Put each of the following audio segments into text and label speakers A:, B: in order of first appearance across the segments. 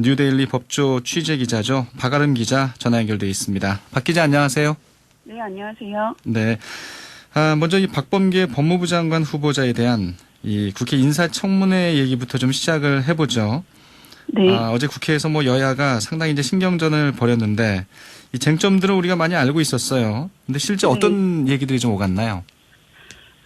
A: 뉴데일리 법조 취재 기자죠. 박아름 기자 전화 연결돼 있습니다. 박 기자 안녕하세요.
B: 네, 안녕하세요.
A: 네. 아, 먼저 이 박범계 법무부 장관 후보자에 대한 이 국회 인사청문회 얘기부터 좀 시작을 해보죠.
B: 네.
A: 아, 어제 국회에서 뭐 여야가 상당히 이제 신경전을 벌였는데 이 쟁점들은 우리가 많이 알고 있었어요. 근데 실제
B: 네.
A: 어떤 얘기들이 좀 오갔나요?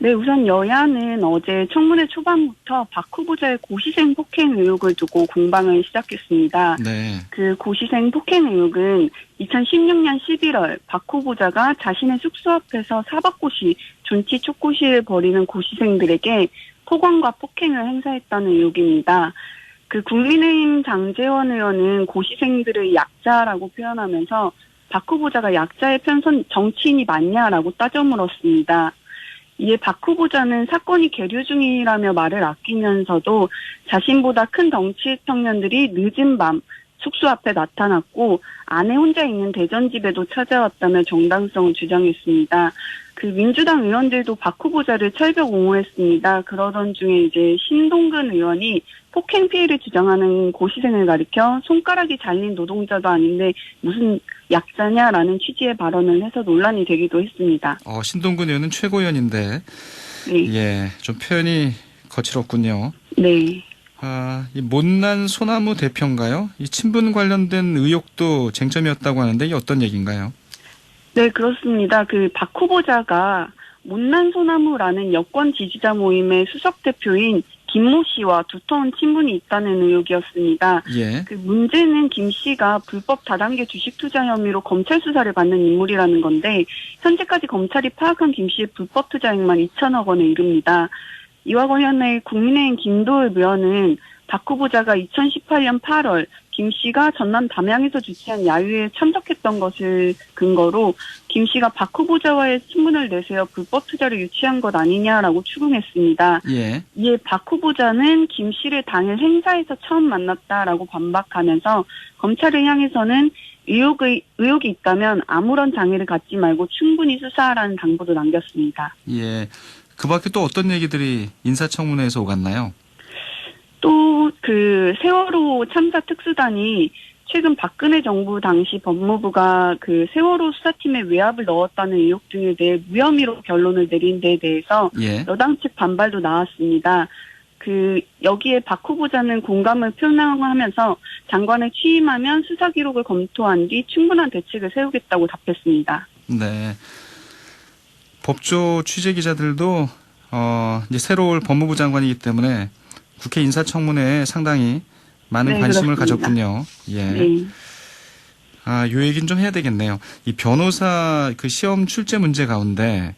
B: 네, 우선 여야는 어제 청문회 초반부터 박 후보자의 고시생 폭행 의혹을 두고 공방을 시작했습니다.
A: 네.
B: 그 고시생 폭행 의혹은 2016년 11월 박 후보자가 자신의 숙소 앞에서 사법고시 존치 촉고시를 벌이는 고시생들에게 폭언과 폭행을 행사했다는 의혹입니다. 그 국민의힘 장재원 의원은 고시생들을 약자라고 표현하면서 박 후보자가 약자의 편선 정치인이 맞냐라고 따져 물었습니다. 이에 박 후보자는 사건이 계류 중이라며 말을 아끼면서도 자신보다 큰 정치 청년들이 늦은 밤 숙소 앞에 나타났고 아내 혼자 있는 대전 집에도 찾아왔다며 정당성을 주장했습니다. 그 민주당 의원들도 박 후보자를 철벽 옹호했습니다. 그러던 중에 이제 신동근 의원이 폭행 피해를 주장하는 고시생을 가리켜 손가락이 잘린 노동자도 아닌데 무슨 약자냐라는 취지의 발언을 해서 논란이 되기도 했습니다.
A: 어, 신동근 의원은 최고위원인데
B: 네.
A: 예, 좀 표현이 거칠었군요.
B: 네.
A: 아, 이 못난 소나무 대표인가요? 이 친분 관련된 의혹도 쟁점이었다고 하는데 이게 어떤 얘기인가요?
B: 네, 그렇습니다. 그 박 후보자가 못난 소나무라는 여권 지지자 모임의 수석 대표인 김모 씨와 두터운 친분이 있다는 의혹이었습니다.
A: 예.
B: 그 문제는 김 씨가 불법 다단계 주식 투자 혐의로 검찰 수사를 받는 인물이라는 건데 현재까지 검찰이 파악한 김 씨의 불법 투자액만 2천억 원에 이릅니다. 이와 관련해 국민의힘 김도읍 의원은 박 후보자가 2018년 8월 김 씨가 전남 담양에서 주최한 야유회에 참석했던 것을 근거로 김 씨가 박 후보자와의 친분을 내세워 불법 투자를 유치한 것 아니냐라고 추궁했습니다.
A: 예.
B: 이에 박 후보자는 김 씨를 당일 행사에서 처음 만났다라고 반박하면서 검찰을 향해서는 의혹의, 의혹이 있다면 아무런 장애를 갖지 말고 충분히 수사하라는 당부도 남겼습니다.
A: 예. 그 밖에 또 어떤 얘기들이 인사청문회에서 오갔나요?
B: 또 그 세월호 참사 특수단이 최근 박근혜 정부 당시 법무부가 그 세월호 수사팀에 외압을 넣었다는 의혹 등에 대해 무혐의로 결론을 내린 데에 대해서
A: 예.
B: 여당 측 반발도 나왔습니다. 그 여기에 박 후보자는 공감을 표명하면서 장관을 취임하면 수사 기록을 검토한 뒤 충분한 대책을 세우겠다고 답했습니다.
A: 네. 법조 취재 기자들도 어, 이제 새로 올 법무부 장관이기 때문에 국회 인사청문회에 상당히 많은
B: 네,
A: 관심을
B: 그렇습니다.
A: 가졌군요. 예.
B: 네.
A: 아, 요 얘기는 좀 해야 되겠네요. 이 변호사 그 시험 출제 문제 가운데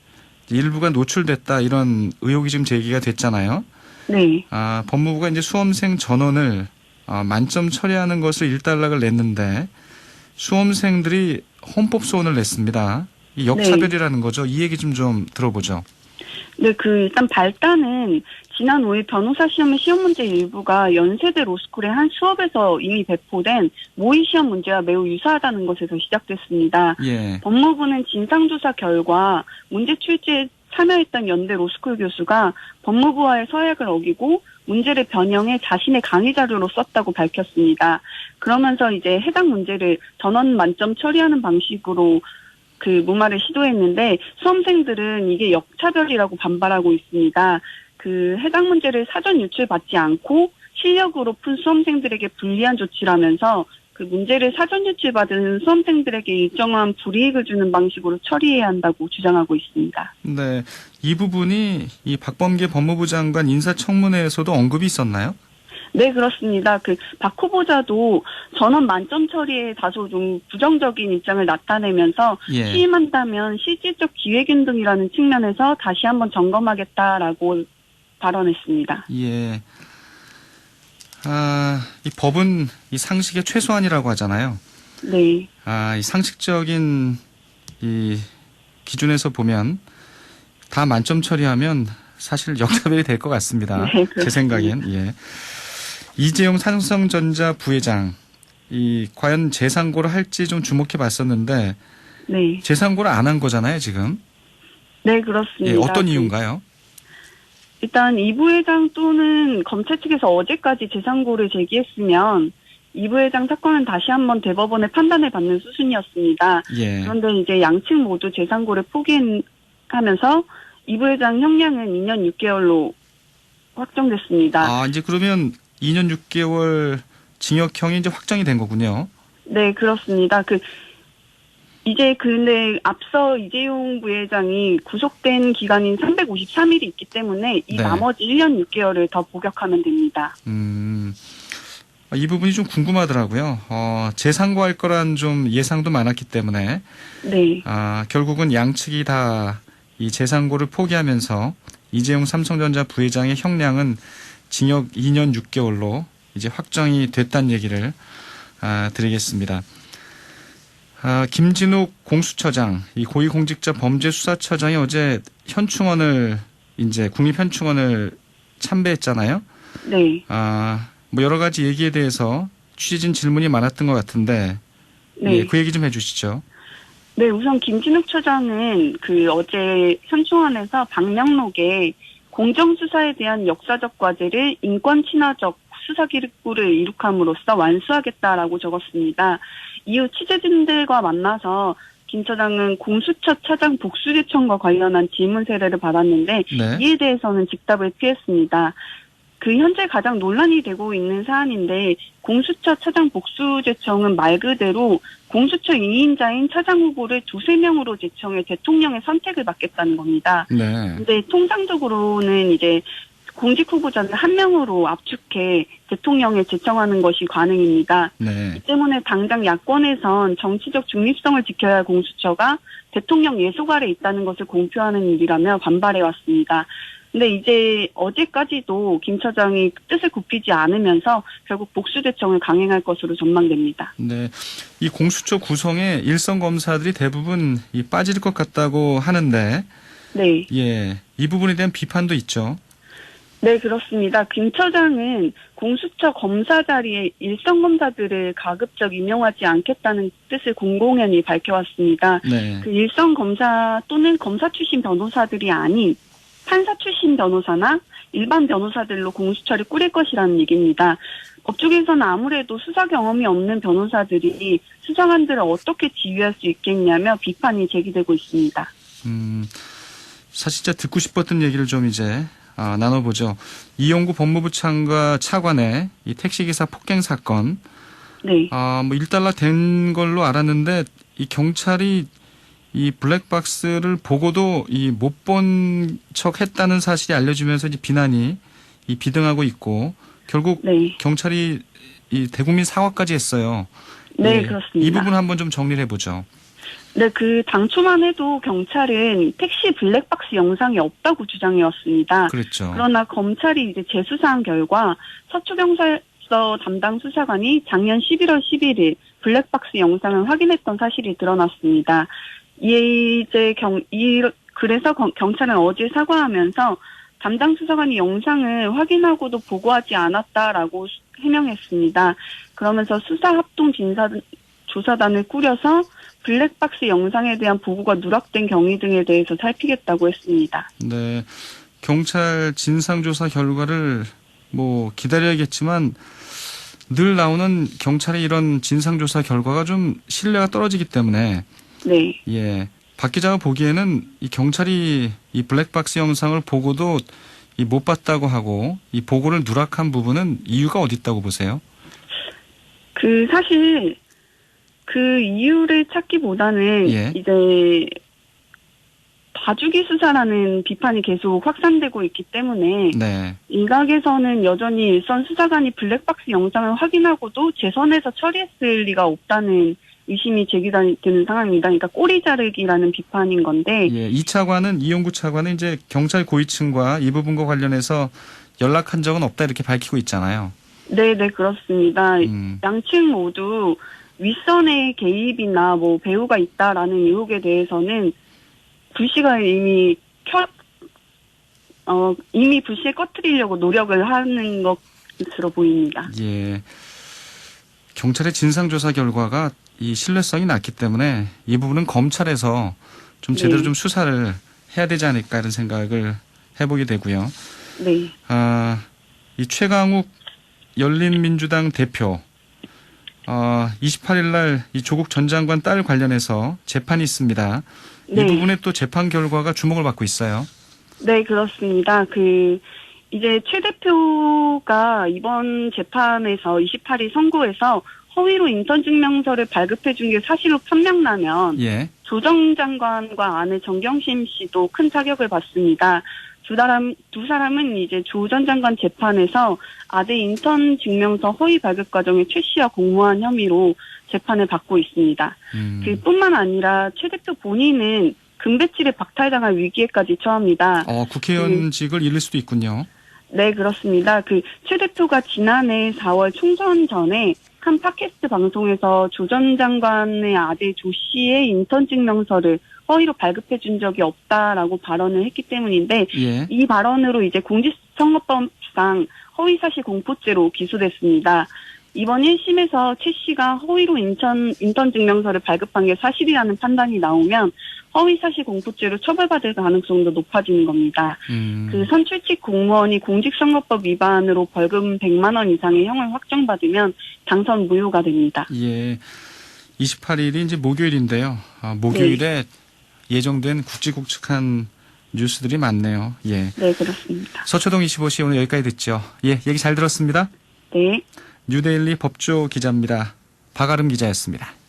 A: 일부가 노출됐다 이런 의혹이 지금 제기가 됐잖아요.
B: 네.
A: 아, 법무부가 이제 수험생 전원을 아, 만점 처리하는 것을 일단락을 냈는데 수험생들이 헌법 소원을 냈습니다. 이 역차별이라는 거죠. 이 얘기 좀 좀 들어보죠.
B: 네, 그 일단 발단은 지난 5일 변호사 시험의 시험 문제 일부가 연세대 로스쿨의 한 수업에서 이미 배포된 모의 시험 문제와 매우 유사하다는 것에서 시작됐습니다.
A: 예.
B: 법무부는 진상조사 결과 문제 출제에 참여했던 연대 로스쿨 교수가 법무부와의 서약을 어기고 문제를 변형해 자신의 강의 자료로 썼다고 밝혔습니다. 그러면서 이제 해당 문제를 전원 만점 처리하는 방식으로 그 무마를 시도했는데 수험생들은 이게 역차별이라고 반발하고 있습니다. 그 해당 문제를 사전 유출받지 않고 실력으로 푼 수험생들에게 불리한 조치라면서 그 문제를 사전 유출받은 수험생들에게 일정한 불이익을 주는 방식으로 처리해야 한다고 주장하고 있습니다.
A: 네. 이 부분이 이 박범계 법무부 장관 인사청문회에서도 언급이 있었나요?
B: 네, 그렇습니다. 그, 박 후보자도 전원 만점 처리에 다소 좀 부정적인 입장을 나타내면서
A: 예.
B: 취임한다면 실질적 기획윤 등이라는 측면에서 다시 한번 점검하겠다라고 발언했습니다.
A: 예. 아, 이 법은 이 상식의 최소한이라고 하잖아요.
B: 네.
A: 아, 이 상식적인 이 기준에서 보면 다 만점 처리하면 사실 역차별이 될 것 같습니다.
B: 네,
A: 제. 생각엔. 예. 이재용 삼성전자 부회장 이 과연 재상고를 할지 좀 주목해 봤었는데
B: 네.
A: 재상고를 안 한 거잖아요, 지금.
B: 네, 그렇습니다.
A: 예, 어떤
B: 그
A: 이유인가요?
B: 일단 이 부회장 또는 검찰 측에서 어제까지 재상고를 제기했으면 이 부회장 사건은 다시 한번 대법원의 판단을 받는 수순이었습니다.
A: 예.
B: 그런데 이제 양측 모두 재상고를 포기하면서 이 부회장 형량은 2년 6개월로 확정됐습니다.
A: 아, 이제 그러면 2년 6개월 징역형이 이제 확정이 된 거군요.
B: 네, 그렇습니다. 그 이제 근데 앞서 이재용 부회장이 구속된 기간인 353일이 있기 때문에 이
A: 네.
B: 나머지 1년 6개월을 더 복역하면 됩니다.
A: 음. 아, 이 부분이 좀 궁금하더라고요. 어, 재상고할 거란 좀 예상도 많았기 때문에
B: 네.
A: 아, 결국은 양측이 다 이 재상고를 포기하면서 이재용 삼성전자 부회장의 형량은 징역 2년 6개월로 이제 확정이 됐다는 얘기를 아, 드리겠습니다. 아, 김진욱 공수처장, 이 고위공직자 범죄수사처장이 어제 현충원을 이제 국립현충원을 참배했잖아요.
B: 네.
A: 아, 뭐 여러 가지 얘기에 대해서 취재진 질문이 많았던 것 같은데
B: 네.
A: 예, 그 얘기 좀 해주시죠.
B: 네, 우선 김진욱 처장은 그 어제 현충원에서 방명록에 공정수사에 대한 역사적 과제를 인권 친화적 수사 기록부를 이룩함으로써 완수하겠다라고 적었습니다. 이후 취재진들과 만나서 김 처장은 공수처 차장 복수 제청과 관련한 질문 세례를 받았는데
A: 네.
B: 이에 대해서는 즉답을 피했습니다. 그 현재 가장 논란이 되고 있는 사안인데 공수처 차장 복수 제청은 말 그대로 공수처 2인자인 차장 후보를 두세 명으로 제청해 대통령의 선택을 받겠다는 겁니다.
A: 네.
B: 근데 통상적으로는 이제 공직 후보자는 한 명으로 압축해 대통령에 제청하는 것이 관행입니다.
A: 네.
B: 이 때문에 당장 야권에선 정치적 중립성을 지켜야 할 공수처가 대통령 예속 아래 있다는 것을 공표하는 일이라며 반발해 왔습니다. 근데 이제 어제까지도 김 처장이 뜻을 굽히지 않으면서 결국 복수 대청을 강행할 것으로 전망됩니다.
A: 네. 이 공수처 구성에 일선 검사들이 대부분 이 빠질 것 같다고 하는데,
B: 네.
A: 예. 이 부분에 대한 비판도 있죠.
B: 네, 그렇습니다. 김 처장은 공수처 검사 자리에 일선 검사들을 가급적 임용하지 않겠다는 뜻을 공공연히 밝혀왔습니다.
A: 네.
B: 그 일선 검사 또는 검사 출신 변호사들이 아닌 판사 출신 변호사나 일반 변호사들로 공수처를 꾸릴 것이라는 얘기입니다. 법조계에서는 아무래도 수사 경험이 없는 변호사들이 수사관들을 어떻게 지휘할 수 있겠냐며 비판이 제기되고 있습니다.
A: 음, 사실 진짜 듣고 싶었던 얘기를 좀 이제 아, 나눠보죠. 이용구 법무부 차관과 차관의 이 택시기사 폭행 사건,
B: 네.
A: 아, 뭐 일단락 된 걸로 알았는데 이 경찰이 이 블랙박스를 보고도 이 못 본 척 했다는 사실이 알려지면서 이제 비난이 이 비등하고 있고 결국
B: 네.
A: 경찰이 이 대국민 사과까지 했어요.
B: 네,
A: 예,
B: 그렇습니다.
A: 이 부분 한번 좀 정리를 해보죠.
B: 네, 그 당초만 해도 경찰은 택시 블랙박스 영상이 없다고 주장해왔습니다.
A: 그랬죠.
B: 그러나 검찰이 이제 재수사한 결과 서초경찰서 담당 수사관이 작년 11월 11일 블랙박스 영상을 확인했던 사실이 드러났습니다. 이제 경, 이, 그래서 경- 경찰은 어제 사과하면서 담당 수사관이 영상을 확인하고도 보고하지 않았다라고 수- 해명했습니다. 그러면서 수사 합동 진사 조사단을 꾸려서 블랙박스 영상에 대한 보고가 누락된 경위 등에 대해서 살피겠다고 했습니다.
A: 네. 경찰 진상조사 결과를 뭐 기다려야겠지만 늘 나오는 경찰의 이런 진상조사 결과가 좀 신뢰가 떨어지기 때문에
B: 네.
A: 예. 박 기자가 보기에는 이 경찰이 이 블랙박스 영상을 보고도 이 못 봤다고 하고 이 보고를 누락한 부분은 이유가 어디 있다고 보세요?
B: 그 사실 그 이유를 찾기보다는
A: 예.
B: 이제 봐주기 수사라는 비판이 계속 확산되고 있기 때문에
A: 네.
B: 일각에서는 여전히 일선 수사관이 블랙박스 영상을 확인하고도 재선에서 처리했을 리가 없다는 의심이 제기되는 상황입니다. 그러니까 꼬리 자르기라는 비판인 건데
A: 예. 이 차관은 이용구 차관은 이제 경찰 고위층과 이 부분과 관련해서 연락한 적은 없다 이렇게 밝히고 있잖아요.
B: 네, 네 그렇습니다.
A: 음.
B: 양측 모두 윗선의 개입이나 뭐 배후가 있다라는 의혹에 대해서는 불씨가 이미 켜, 어, 이미 불씨에 꺼트리려고 노력을 하는 것으로 보입니다.
A: 예. 경찰의 진상조사 결과가 이 신뢰성이 낮기 때문에 이 부분은 검찰에서 좀 제대로
B: 네.
A: 좀 수사를 해야 되지 않을까 이런 생각을 해보게 되고요.
B: 네,
A: 아, 이 최강욱 열린민주당 대표 어, 28일 날 이 조국 전 장관 딸 관련해서 재판이 있습니다.
B: 네.
A: 이 부분에 또 재판 결과가 주목을 받고 있어요.
B: 네, 그렇습니다. 그, 이제 최 대표가 이번 재판에서 28일 선고에서 허위로 인턴 증명서를 발급해 준 게 사실로 판명나면
A: 예.
B: 조정 장관과 아내 정경심 씨도 큰 타격을 받습니다. 두 사람, 두 사람은 이제 조 전 장관 재판에서 아내 인턴 증명서 허위 발급 과정에 최 씨와 공모한 혐의로 재판을 받고 있습니다.
A: 음.
B: 그뿐만 아니라 최 대표 본인은 금배지를 박탈당할 위기에까지 처합니다.
A: 어, 국회의원직을 잃을 수도 있군요.
B: 네, 그렇습니다. 그, 최 대표가 지난해 4월 총선 전에 한 팟캐스트 방송에서 조 전 장관의 아들 조 씨의 인턴 증명서를 허위로 발급해 준 적이 없다라고 발언을 했기 때문인데,
A: 예.
B: 이 발언으로 이제 공직선거법상 허위사실 공포죄로 기소됐습니다. 이번 1심에서 최 씨가 허위로 인천, 인턴 증명서를 발급한 게 사실이라는 판단이 나오면 허위사실 공포죄로 처벌받을 가능성도 높아지는 겁니다.
A: 음.
B: 그 선출직 공무원이 공직선거법 위반으로 벌금 100만 원 이상의 형을 확정받으면 당선 무효가 됩니다.
A: 예. 28일이 이제 목요일인데요. 아, 목요일에 예정된 굵직굵직한 뉴스들이 많네요. 예.
B: 네, 그렇습니다.
A: 서초동 25시 오늘 여기까지 듣죠. 예, 얘기 잘 들었습니다.
B: 네.
A: 뉴데일리 법조 기자입니다. 박아름 기자였습니다.